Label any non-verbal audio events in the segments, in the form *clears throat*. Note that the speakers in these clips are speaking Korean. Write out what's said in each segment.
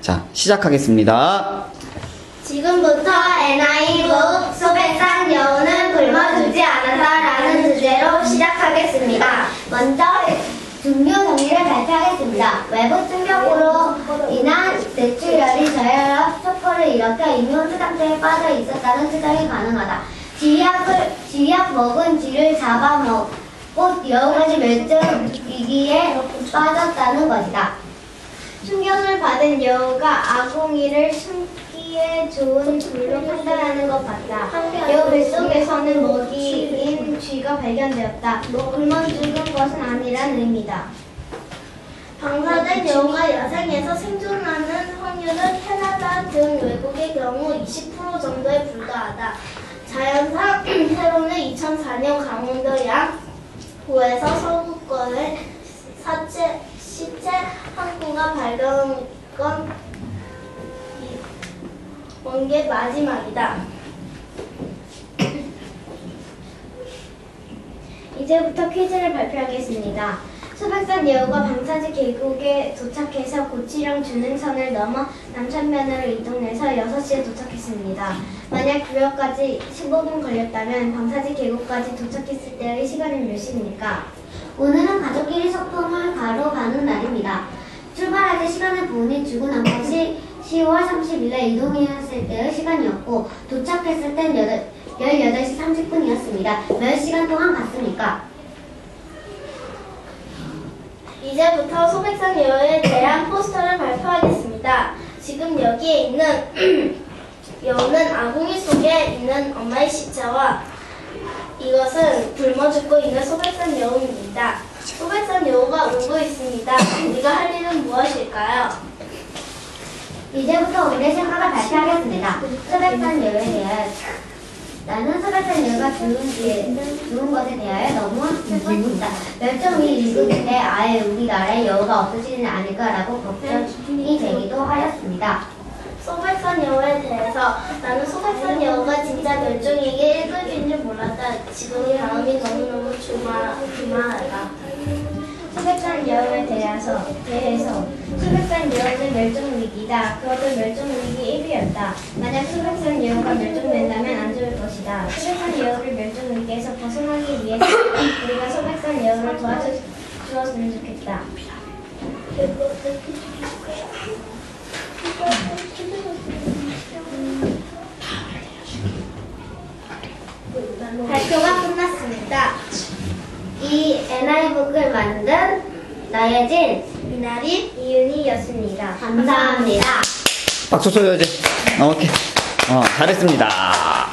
자, 시작하겠습니다. 지금부터 NI북 소백산 여우는 굶어주지 않아서라는 주제로 시작하겠습니다. 먼저 중요 정의를 발표하겠습니다. 외부 충격으로 인한 뇌출혈이 저혈압 쇼크를 일으켜 이미온수 상태에 빠져 있었다는 추정이 가능하다. 지약을 지약 먹은 쥐를 잡아먹고 여우까지 멸종 위기에 빠졌다는 것이다. 충격을 받은 여우가 아궁이를 숨기에 좋은 불로 판단하는 것 같다. 여우 뱃속에서는 먹이인 쥐가 발견되었다. 굶어 죽은 것은 아니란 의미다. 방사된 여우가 야생에서 생존하는 확률은 캐나다 등 외국의 경우 20% 정도에 불과하다. 자연상 새로는 2004년 강원도 양구에서 서구권의 사체 시체 한 구가 발견 건 원게 마지막이다. *clears throat* 이제부터 퀴즈를 발표하겠습니다. 수백산 여우가 방사지 계곡에 도착해서 고치령 준흥선을 넘어 남천면으로 이동해서 6시에 도착했습니다. 만약 구역까지 15분 걸렸다면 방사지 계곡까지 도착했을 때의 시간은 몇 시입니까? 오늘은 가족끼리 소풍을 가러 가는 날입니다. 출발할 때 시간을 보니 주고 난 것이 10월 30일에 이동했을 때의 시간이었고 도착했을 땐 18시 30분이었습니다. 몇 시간 동안 갔습니까? 이제부터 소백산 여우에 대한 포스터를 발표하겠습니다. 지금 여기에 있는 *clears throat* 여우는 아궁이 속에 있는 엄마의 시체와 이것은 굶어 죽고 있는 소백산 여우입니다. 소백산 여우가 울고 있습니다. 우리가 할 일은 무엇일까요? 이제부터 우리의 생각을 발표하겠습니다. 소백산 여우에 대해 나는 소백산 여우가 죽은, 뒤에, 죽은 것에 대하여 너무 슬펐습니다. 멸종이 일국인데 아예 우리나라에 여우가 없어지는 않을까라고 걱정이 되기도 하였습니다. 소백산 여우에 대해서 나는 소백산 여우가 진짜 멸종위기 1급인 줄 몰랐다. 지금 다음이 너무너무 주마, 주마하다. 소백산 여우에 대해서, 대해서 소백산 여우는 멸종위기다. 그것도 멸종위기 1위였다. 만약 소백산 여우가 멸종된다면 안 좋을 것이다. 소백산 여우를 멸종위기에서 벗어나기 위해서 우리가 소백산 여우를 도와주었으면 좋겠다. 발표가 끝났습니다. 이 NI북을 만든 나예진, 미나리, 이윤이였습니다. 감사합니다. 박수 쳐줘야지. 어, 오케이. 어, 잘했습니다.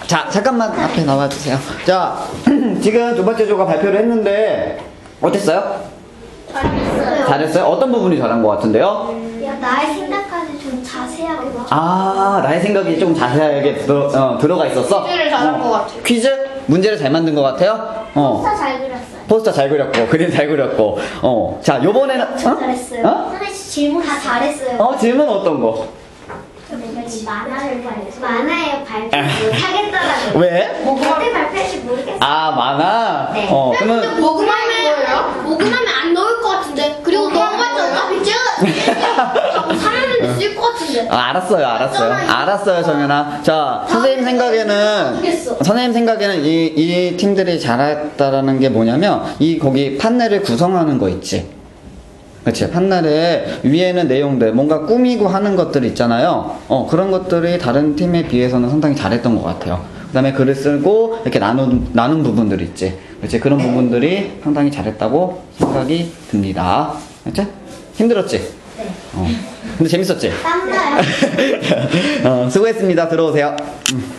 자, 잠깐만 앞에 나와주세요. 자, *clears throat* 지금 두 번째 조가 발표를 했는데, 어땠어요? 잘했어요. 잘했어요? 어떤 부분이 잘한 것 같은데요? 야, 나의 생각까지 좀 자세하게 봐. 아, 나의 생각이 좀 자세하게 들어, 어, 들어가 있었어? 퀴즈를 잘한 어. 것 같아요. 퀴즈? 문제를 잘 만든 것 같아요? 어. 진짜 잘 그렸어요. 포스터 잘 그렸고, 그림 잘 그렸고, 어. 자, 요번에는, 어? 잘했어요. 어? 선생님 질문 다 잘했어요. 어, 질문 어떤 거? 만화를 발표. 만화에 발표 못하겠더라고요. 왜? 뭐 어떻게 발표할지 모르겠어요. 아, 만화? 네. 어, 그러면, 아, 알았어요, 알았어요. 알았어요, 정연아. 자, 선생님 생각에는. 선생님 생각에는 이, 이 팀들이 잘했다라는 게 뭐냐면, 이, 거기 판넬을 구성하는 거 있지. 그치. 판넬에 위에는 내용들, 뭔가 꾸미고 하는 것들 있잖아요. 어, 그런 것들이 다른 팀에 비해서는 상당히 잘했던 것 같아요. 그 다음에 글을 쓰고, 이렇게 나눈, 나눈 부분들 있지. 그치. 그런 부분들이 상당히 잘했다고 생각이 듭니다. 그치? 힘들었지? 네. 어. 근데 재밌었지? 땀나요. *laughs* 어, 수고했습니다. 들어오세요. 음.